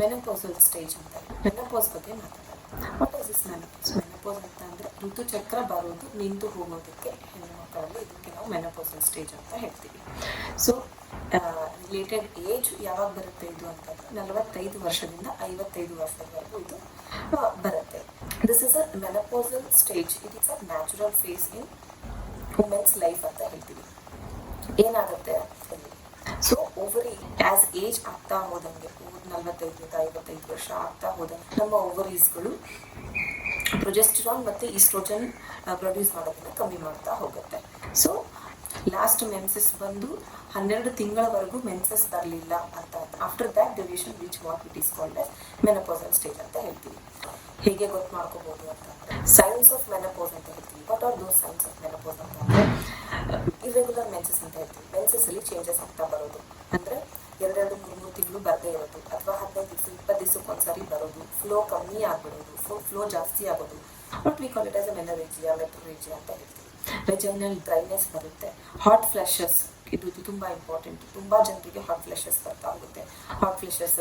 Menopausal stage ಅಂತ menopause ಬಗ್ಗೆ ಮಾತಾಡೋಣ. What is is menopause menopause ಅಂತ ಅಂದರೆ ಋತುಚಕ್ರ ಬರೋದು, ನಿಂತು ಹೋಗೋದಕ್ಕೆ ಹೆಣ್ಣು ಮಕ್ಕಳಲ್ಲಿ ಇದಕ್ಕೆ ನಾವು ಮೆನೋಪೋಸಲ್ ಸ್ಟೇಜ್ ಅಂತ ಹೇಳ್ತೀವಿ. ಸೊ ರಿಲೇಟೆಡ್ ಏಜ್ ಯಾವಾಗ ಬರುತ್ತೆ ಇದು ಅಂತಂದ್ರೆ ನಲವತ್ತೈದು ವರ್ಷದಿಂದ ಐವತ್ತೈದು ವರ್ಷದವರೆಗೂ ಇದು ಬರುತ್ತೆ. This is a menopausal stage it is a natural phase in women's life ಅಂತ ಹೇಳ್ತೀವಿ. ಏನಾಗುತ್ತೆ? ಓವರಿ ಆಸ್ ಏಜ್ ಆಗ್ತಾ ಹೋದಂಗೆ ನಲವತ್ತೈದರಿಂದ ಐವತ್ತೈದು ವರ್ಷ ಆಗ್ತಾ ಹೋದಂಗೆ ನಮ್ಮ ಓವರೀಸ್ಗಳು ಪ್ರೊಜೆಸ್ಟಿರಾನ್ ಮತ್ತು ಈಸ್ಟ್ರೋಜನ್ ಪ್ರೊಡ್ಯೂಸ್ ಮಾಡೋದನ್ನ ಕಮ್ಮಿ ಮಾಡ್ತಾ ಹೋಗುತ್ತೆ. ಸೊ ಲಾಸ್ಟ್ ಮೆನ್ಸಸ್ ಬಂದು ಹನ್ನೆರಡು ತಿಂಗಳವರೆಗೂ ಮೆನ್ಸಸ್ ಬರಲಿಲ್ಲ ಅಂತ after that duration which what it is called menopausal stage ಅಂತ ಹೇಳ್ತೀವಿ. ಹೇಗೆ ಗೊತ್ತು ಮಾಡ್ಕೋಬಹುದು ಅಂತ ಸೈನ್ಸ್ ಆಫ್ ಮೆನಪೋಸ್ ಅಂತ ಹೇಳ್ತೀವಿ. What are those signs of menopause ಅಂತಂದ್ರೆ ಇರೆಗ್ಯುಲರ್ ಮೆನ್ಸಸ್ ಅಂತ ಹೇಳ್ತೀವಿ ಮೆನ್ಸಸ್ ಅಲ್ಲಿ ಚೇಂಜಸ್ ಆಗ್ತಾ ಬರೋದು. ಅಂದರೆ ಎರಡೆರಡು ಮೂರು ಮೂರು ತಿಂಗಳು ಬರದೇ ಇರೋದು. ಅಥವಾ ಹದಿನೈದು ದಿವಸ, ಇಪ್ಪತ್ತು ದಿವಸಕ್ಕೆ ಒಂದ್ಸರಿ ಬರೋದು. ಫ್ಲೋ ಕಮ್ಮಿ ಆಗ್ಬಿಡೋದು. ಫ್ಲೋ ಫ್ಲೋ ಜಾಸ್ತಿ ಆಗೋದು. But we call it as menorrhagia metrorrhagia ಅಂತ ಹೇಳ್ತೀವಿ. ವೆಜೈನಲ್ ಡ್ರೈನೆಸ್ ಬರುತ್ತೆ. ಹಾಟ್ ಫ್ಲಶಸ್ ಇದು ತುಂಬ ಇಂಪಾರ್ಟೆಂಟ್ ತುಂಬ ಜನರಿಗೆ ಹಾಟ್ ಫ್ಲಶಸ್ ಬರ್ತಾ ಹೋಗುತ್ತೆ. ಹಾಟ್ ಫ್ಲಶಸ್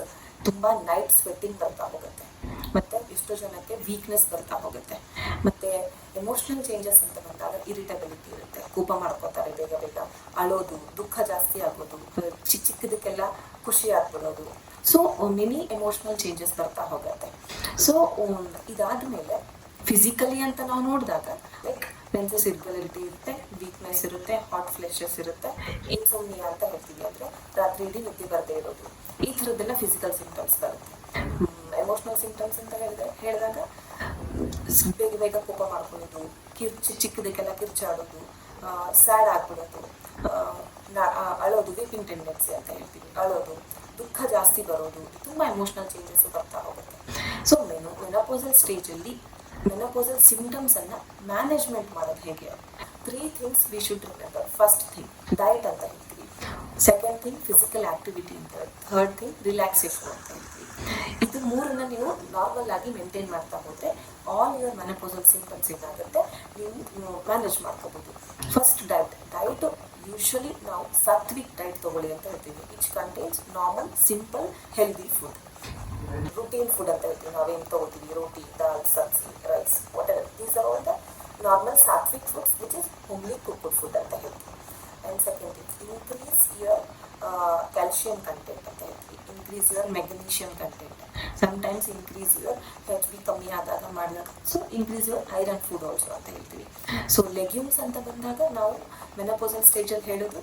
ತುಂಬ ನೈಟ್ ಸ್ವೆಟ್ಟಿಂಗ್ ಬರ್ತಾ ಹೋಗುತ್ತೆ. ಮತ್ತು ಎಷ್ಟೋ ಜನಕ್ಕೆ ವೀಕ್ನೆಸ್ ಬರ್ತಾ ಹೋಗುತ್ತೆ. ಮತ್ತು ಎಮೋಷ್ನಲ್ ಚೇಂಜಸ್ ಅಂತ ಬಂದಾಗ ಇರಿಟಬಿಲಿಟಿ ಇರುತ್ತೆ, ಕೋಪ ಮಾಡ್ಕೋತಾರೆ ಬೇಗ ಬೇಗ. ಅಳೋದು, ದುಃಖ ಜಾಸ್ತಿ ಆಗೋದು, ಚಿಕ್ಕ ಚಿಕ್ಕದಕ್ಕೆಲ್ಲ ಖುಷಿ ಆಗ್ಬಿಡೋದು. ಸೊ ಮೆನಿ ಎಮೋಷನಲ್ ಚೇಂಜಸ್ ಬರ್ತಾ ಹೋಗುತ್ತೆ. ಸೊ ಇದಾದ್ಮೇಲೆ ಫಿಸಿಕಲಿ ಅಂತ ನಾವು ನೋಡಿದಾಗ ಲೈಕ್ ಪೆನ್ಸಸ್ ಇರ್ಬಲಿಟಿ ಇರುತ್ತೆ ವೀಕ್ನೆಸ್ ಇರುತ್ತೆ ಹಾಟ್ ಫ್ಲೆಶಸ್ ಇರುತ್ತೆ ಇನ್ಸೋಮ್ನಿಯಾ ಅಂತ ಹೇಳ್ತೀವಿ. ಅಂದ್ರೆ ರಾತ್ರಿ ಇಡೀ ನಿದ್ದೆ ಬರದೇ ಇರೋದು. ಈ ಥರದ್ದೆಲ್ಲ ಫಿಸಿಕಲ್ ಸಿಂಪ್ಟಮ್ಸ್ ಬರುತ್ತೆ. ಎಮೋಷನಲ್ ಸಿಂಪ್ಟಮ್ಸ್ ಅಂತ ಹೇಳಿದ್ರೆ ಹೇಳಿದಾಗ ಬೇಗ ಬೇಗ ಕೋಪ ಮಾಡ್ಕೊಳ್ಳೋದು, ಕಿರ್ಚಿ, ಚಿಕ್ಕದಕ್ಕೆಲ್ಲ ಕಿರ್ಚಾಡೋದು ಸ್ಯಾಡ್ ಆಗ್ಬಿಡೋದು ಅಳೋದು ವೀಪಿಂಗ್ ಟೆಂಡೆನ್ಸಿ ಅಂತ ಹೇಳ್ತೀವಿ. ಅಳೋದು, ದುಃಖ ಜಾಸ್ತಿ ಬರೋದು, ತುಂಬ ಎಮೋಷನಲ್ ಚೇಂಜಸ್ ಬರ್ತಾ ಹೋಗುತ್ತೆ. ಸೊ ಮೆನು ಮೆನೋಪೋಸಲ್ ಸ್ಟೇಜಲ್ಲಿ ಮೆನೋಪೋಸಲ್ ಸಿಂಟಮ್ಸನ್ನು ಮ್ಯಾನೇಜ್ಮೆಂಟ್ ಮಾಡೋದು ಹೇಗೆ? Three things we should remember first thing diet ಅಂತ ಹೇಳ್ತೀವಿ. ಸೆಕೆಂಡ್ ಥಿಂಗ್ ಫಿಸಿಕಲ್ ಆಕ್ಟಿವಿಟಿ ಅಂತ. ಥರ್ಡ್ ಥಿಂಗ್ ರಿಲ್ಯಾಕ್ಸೇಷನ್ ಅಂತ. ಹೇಳ್ತೀವಿ ಇದು ಮೂರನ್ನ ನೀವು ನಾರ್ಮಲ್ ಆಗಿ ಮೇಂಟೈನ್ ಮಾಡ್ತಾ ಹೋದ್ರೆ ಆಲ್ ಯುವರ್ ಮೆನಪೋಸಲ್ ಸಿಂಪ್ಟಮ್ಸ್ ಏನಾಗುತ್ತೆ? ನೀವು ಮ್ಯಾನೇಜ್ ಮಾಡ್ಕೋಬಹುದು ಫಸ್ಟ್ ಡಯಟ್ ಡಯಟ್ ಯೂಶ್ವಲಿ ನಾವು ಸಾತ್ವಿಕ್ ಡಯಟ್ ತಗೊಳ್ಳಿ ಅಂತ ಹೇಳ್ತೀವಿ. Which contains normal simple healthy food routine food ಅಂತ ಹೇಳ್ತೀವಿ. ನಾವೇನು ತಗೋತೀವಿ roti dal sabzi rice water these are all the normal sattvic foods which is homely cooked food ಅಂತ ಹೇಳ್ತೀವಿ. And second increase your calcium content ಅಂತ ಹೇಳ್ತೀವಿ increase your magnesium content sometimes increase your H B ಕಮ್ಮಿ ಆದಾಗ ಮಾಡಿದಾಗ so increase your iron food also ಅಂತ ಹೇಳ್ತೀವಿ. So legumes ಅಂತ ಬಂದಾಗ ನಾವು ಮೆನಪೋಸಲ್ ಸ್ಟೇಜಲ್ಲಿ ಹೇಳೋದು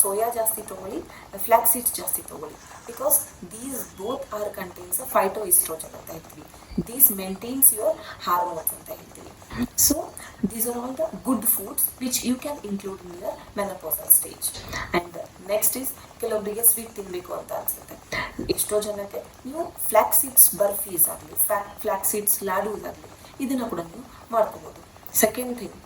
ಸೋಯಾ ಜಾಸ್ತಿ ತೊಗೊಳ್ಳಿ ಫ್ಲ್ಯಾಕ್ಸ್ ಸೀಡ್ಸ್ ಜಾಸ್ತಿ ತೊಗೊಳ್ಳಿ. Because these both are contains phytoestrogen ಅಂತ ಹೇಳ್ತೀವಿ. ದೀಸ್ ಮೇಂಟೈನ್ಸ್ ಯುವರ್ ಹಾರ್ಮೋನ್ಸ್ ಅಂತ ಹೇಳ್ತೀವಿ. So these are all the good foods which you can include in the menopausal stage and next is ಕೆಲವೊಬ್ಬರಿಗೆ sweet ತಿನ್ನಬೇಕು ಅಂತ ಅನ್ಸುತ್ತೆ. ಎಷ್ಟೋ ಜನಕ್ಕೆ ನೀವು ಫ್ಲಾಕ್ ಸೀಡ್ಸ್ ಬರ್ಫೀಸ್ ಆಗಲಿ ಫ್ಯಾ ಫ್ಲ್ಯಾಕ್ಸೀಡ್ಸ್ ಲಾಡೂಸ್ ಆಗಲಿ ಇದನ್ನು ಕೂಡ ನೀವು ಮಾಡ್ಕೋಬೋದು. ಸೆಕೆಂಡ್ ಥಿಂಗ್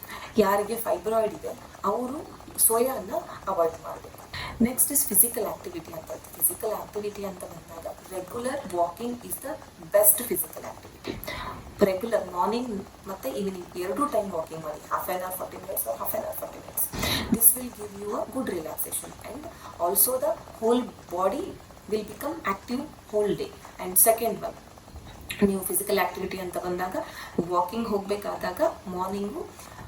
ಯಾರಿಗೆ ಫೈಬ್ರಾಯ್ಡ್ ಇದೆ, ಅವರು ಸೋಯಾನ ಅವಾಯ್ಡ್ ಮಾಡಬೇಕು. ನೆಕ್ಸ್ಟ್ ಇಸ್ ಫಿಸಿಕಲ್ ಆ್ಯಕ್ಟಿವಿಟಿ ಅಂತ ಫಿಸಿಕಲ್ ಆಕ್ಟಿವಿಟಿ ಅಂತ ಬಂದಾಗ regular walking is the best physical activity regular morning ಮತ್ತು ಈವ್ನಿಂಗ್ ಎರಡು ಟೈಮ್ ವಾಕಿಂಗ್ ಮಾಡಿ. Half an hour forty minutes half an hour forty minutes this will give you a good relaxation and also the whole body will become active whole day and second one ನೀವು physical activity ಅಂತ ಬಂದಾಗ walking ಹೋಗಬೇಕಾದಾಗ morning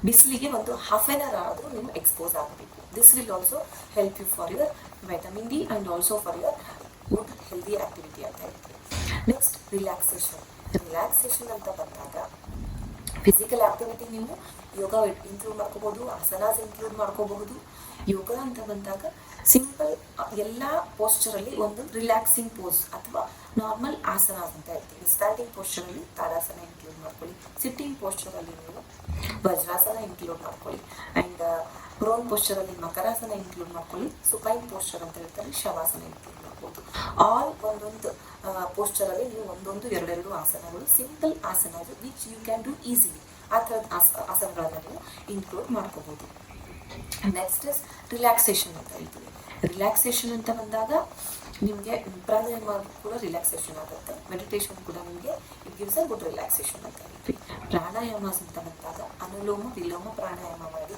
ಬಿಸಿಲಿಗೆ ಒಂದು half an hour ಆದರೂ ನೀವು expose ಆಗಬೇಕು. This will also help you for your vitamin D and also for your good healthy activity ಅಂತ ಹೇಳ್ತೀವಿ. ನೆಕ್ಸ್ಟ್ ರಿಲ್ಯಾಕ್ಸೇಷನ್ ರಿಲ್ಯಾಕ್ಸೇಷನ್ ಅಂತ ಬಂದಾಗ ಫಿಸಿಕಲ್ ಆಕ್ಟಿವಿಟಿ ನೀವು ಯೋಗ ಇನ್ಕ್ಲೂಡ್ ಮಾಡ್ಕೋಬಹುದು ಆಸನಾಸ್ ಇನ್ಕ್ಲೂಡ್ ಮಾಡ್ಕೋಬಹುದು. ಯೋಗ ಅಂತ ಬಂದಾಗ ಸಿಂಪಲ್ ಎಲ್ಲ ಪೋಸ್ಚರಲ್ಲಿ ಒಂದು ರಿಲ್ಯಾಕ್ಸಿಂಗ್ ಪೋಸ್ ಅಥವಾ ನಾರ್ಮಲ್ ಆಸನ ಅಂತ ಹೇಳ್ತೀವಿ. ಸ್ಟ್ಯಾಂಡಿಂಗ್ ಪೋಸ್ಚರಲ್ಲಿ ತಾಡಾಸನ ಇನ್ಕ್ಲೂಡ್ ಮಾಡ್ಕೊಳ್ಳಿ. ಸಿಟ್ಟಿಂಗ್ ಪೋಸ್ಚರಲ್ಲಿ ನೀವು ವಜ್ರಾಸನ ಇನ್ಕ್ಲೂಡ್ ಮಾಡ್ಕೊಳ್ಳಿ. ಆ್ಯಂಡ್ ಪ್ರೋನ್ ಪೋಸ್ಚರಲ್ಲಿ ಮಕರಾಸನ ಇನ್ಕ್ಲೂಡ್ ಮಾಡ್ಕೊಳ್ಳಿ. ಸುಪೈನ್ ಪೋಸ್ಚರ್ ಅಂತ ಹೇಳ್ತಾರೆ ಶವಾಸನ ಇನ್ಕ್ಲೂಡ್ ಆಲ್ ಒಂದೊಂದು ಪೋಸ್ಚರಲ್ಲಿ ನೀವು ಒಂದೊಂದು, ಎರಡೆರಡು ಆಸನಗಳು simple asana which you can do easily ಆ ಥರದ ಆಸ ಆಸನಗಳನ್ನು ನೀವು ಇನ್ಕ್ಲೂಡ್ ಮಾಡ್ಕೋಬೋದು. ನೆಕ್ಸ್ಟ್ ಇಸ್ ರಿಲ್ಯಾಕ್ಸೇಷನ್ ಅಂತ ಹೇಳ್ತೀವಿ. ರಿಲ್ಯಾಕ್ಸೇಷನ್ ಅಂತ ಬಂದಾಗ ನಿಮಗೆ ಪ್ರಾಣಾಯಾಮ ಕೂಡ ರಿಲ್ಯಾಕ್ಸೇಷನ್ ಆಗುತ್ತೆ. ಮೆಡಿಟೇಷನ್ ಕೂಡ ನಿಮಗೆ it gives a good relaxation ಅಂತ ಹೇಳ್ತೀವಿ. ಪ್ರಾಣಾಯಾಮ ಅಂತ ಬಂದಾಗ ಅನುಲೋಮ ವಿಲೋಮ ಪ್ರಾಣಾಯಾಮ ಮಾಡಿ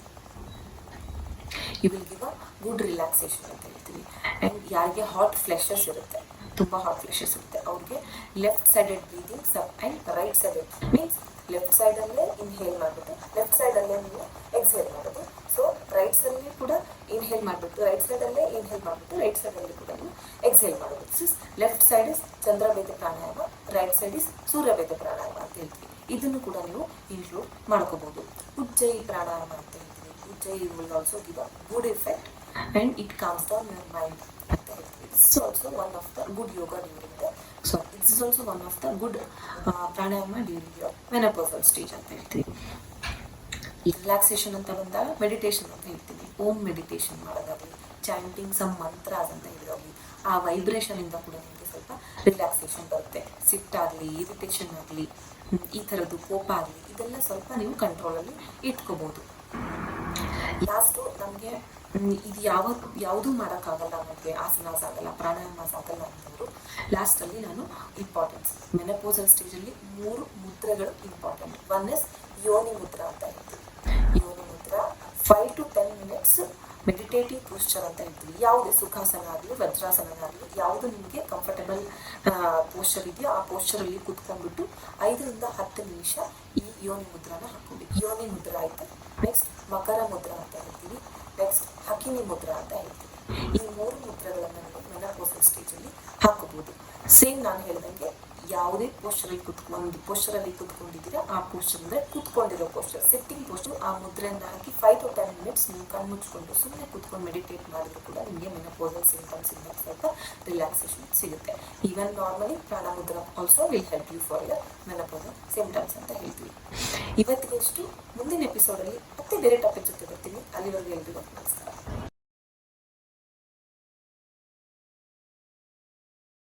you will give a good relaxation ಅಂತ ಹೇಳ್ತೀವಿ. ಆ್ಯಂಡ್ ಯಾರಿಗೆ ಹಾಟ್ ಫ್ಲೆಷಸ್ ಇರುತ್ತೆ. ತುಂಬ ಹಾಟ್ ಫ್ಲೆಷಸ್ ಇರುತ್ತೆ. ಅವ್ರಿಗೆ left sided breathing sub and right sided means left ಸೈಡಲ್ಲೇ inhale ಮಾಡಬೇಕು ಲೆಫ್ಟ್ ಸೈಡಲ್ಲೇ ನೀವು ಎಕ್ಸೇಲ್ ಮಾಡೋದು ಸೊ ರೈಟ್ ಸೈಡಲ್ಲಿ ಕೂಡ ಇನ್ಹೇಲ್ ಮಾಡಬೇಕು ರೈಟ್ ಸೈಡಲ್ಲೇ ಇನ್ಹೇಲ್ ಮಾಡಬೇಕು ರೈಟ್ ಸೈಡಲ್ಲಿ ಕೂಡ ನೀವು ಎಕ್ಸೇಲ್ ಮಾಡೋದು this left side is Chandrabheda pranayama right side is Suryabheda pranayama ಅಂತ ಹೇಳ್ತೀವಿ. ಇದನ್ನು ಕೂಡ ನೀವು ಇನ್ಕ್ಲೂಡ್ ಮಾಡ್ಕೋಬಹುದು ಉಜ್ಜಯಿ ಪ್ರಾಣಾಯಾಮ ಅಂತ. Ujjayi will also give a good effect and it calms down your mind ಅಂತ ಹೇಳ್ತೀವಿ it's also one of the good yoga during the so it's is also one of the good pranayama during your menopausal stage ಅಂತ ಹೇಳ್ತೀವಿ relaxation ಅಂತ ಬಂದಾಗ meditation ಅಂತ ಹೇಳ್ತೀವಿ Om meditation ಮಾಡೋದಾಗಲಿ chanting some ಮಂತ್ರಾಸ್ ಅಂತ ಹೇಳಿದಾಗಲಿ, ಆ ವೈಬ್ರೇಷನ್ ಇಂದ ಕೂಡ ನಿಮಗೆ ಸ್ವಲ್ಪ ರಿಲ್ಯಾಕ್ಸೇಷನ್ ಬರುತ್ತೆ. ಸಿಟ್ಟಾಗಲಿ ಇರಿಟೇಷನ್ ಆಗಲಿ ಈ ಥರದ್ದು ಕೋಪ ಆಗಲಿ, ಇದೆಲ್ಲ ಸ್ವಲ್ಪ ನೀವು ಕಂಟ್ರೋಲಲ್ಲಿ ಇಟ್ಕೋಬೋದು. ಲಾಸ್ಟು ನಮಗೆ ಇದು ಯಾವ ಯಾವುದೂ ಮಾಡೋಕ್ಕಾಗಲ್ಲ ನಮಗೆ ಆಸನಾಸ್ ಆಗಲ್ಲ ಪ್ರಾಣಾಯಾಮಾಸ್ ಆಗಲ್ಲ ಅಂತಂದರು ಲಾಸ್ಟಲ್ಲಿ ನಾನು ಇಂಪಾರ್ಟೆನ್ಸ್ ಮೆನಪೋಸಲ್ ಸ್ಟೇಜಲ್ಲಿ ಮೂರು ಮುದ್ರೆಗಳು ಇಂಪಾರ್ಟೆಂಟ್ ಒನ್ ಇಸ್ ಯೋನಿ ಮುದ್ರ ಅಂತ ಹೇಳ್ತೀವಿ yoni mudra five to ten minutes meditative posture ಅಂತ ಹೇಳ್ತೀವಿ ಯಾವುದೇ ಸುಖಾಸನ ಆಗಲಿ ವಜ್ರಾಸನ ಆಗಲಿ ಯಾವುದು ನಿಮಗೆ ಕಂಫರ್ಟಬಲ್ ಪೋಸ್ಚರ್ ಇದೆಯೋ ಆ ಪೋಸ್ಚರಲ್ಲಿ ಕುತ್ಕೊಂಡ್ಬಿಟ್ಟು ಐದರಿಂದ ಹತ್ತು ನಿಮಿಷ ಯೋನಿ ಮುದ್ರಾನ ಹಾಕೋಬೇಕು ಯೋನಿ ಮುದ್ರ ಆಯ್ತು? ನೆಕ್ಸ್ಟ್ ಮಕರ ಮುದ್ರಾ ಅಂತ ಹೇಳ್ತೀವಿ. ನೆಕ್ಸ್ಟ್ ಹಕಿನಿ ಮುದ್ರಾ ಅಂತ ಹೇಳ್ತೀವಿ. ಈ ಮೂರು ಮುದ್ರೆಗಳನ್ನು ನಾವು ಮೆನಪೋಸಲ್ ಸ್ಟೇಜಲ್ಲಿ ಹಾಕೋಬಹುದು. ಸೇಮ್ ನಾನು ಹೇಳ್ದಂಗೆ ಯಾವುದೇ ಪೋಸ್ಚರಲ್ಲಿ ಕುತ್ಕೊಂಡು ಪೋಸ್ಚರಲ್ಲಿ ಕುತ್ಕೊಂಡಿದ್ದೀರಾ, ಆ ಪೋಸ್ಚರ್ ಕುತ್ಕೊಂಡಿರೋ ಪೋಸ್ಚರ್ ಸಿಟ್ಟಿಂಗ್ ಪೋಸ್ಟರ್ ಆ ಮುದ್ರೆಯನ್ನು ಹಾಕಿ ಫೈವ್ ಟು ಟೆನ್ ಮಿನಿಟ್ಸ್ ನೀವು ಕಣ್ಣು ಮುಚ್ಕೊಂಡು ಸುಮ್ಮನೆ ಕುತ್ಕೊಂಡು ಮೆಡಿಟೇಟ್ ಮಾಡಿದ್ರು ಕೂಡ ನಿಮಗೆ ಮೆನಪೋಸಲ್ ಸಿಂಟಮ್ಸ್ ಇಂದ ಸ್ವಲ್ಪ ರಿಲ್ಯಾಕ್ಸೇಷನ್ ಸಿಗುತ್ತೆ. Even normally pranamudra also will help you for your menopausal symptoms ಅಂತ ಹೇಳ್ತೀವಿ. ಇವತ್ತಿಗೆಷ್ಟು ಮುಂದಿನ ಎಪಿಸೋಡಲ್ಲಿ ಮತ್ತೆ ಬೇರೆ ಟಾಪಿಕ್ ಜೊತೆ ಬರ್ತೀನಿ. ಅಲ್ಲಿವರೆಗೆ ಎಲ್ರಿಗೂ ನಮಸ್ಕಾರ.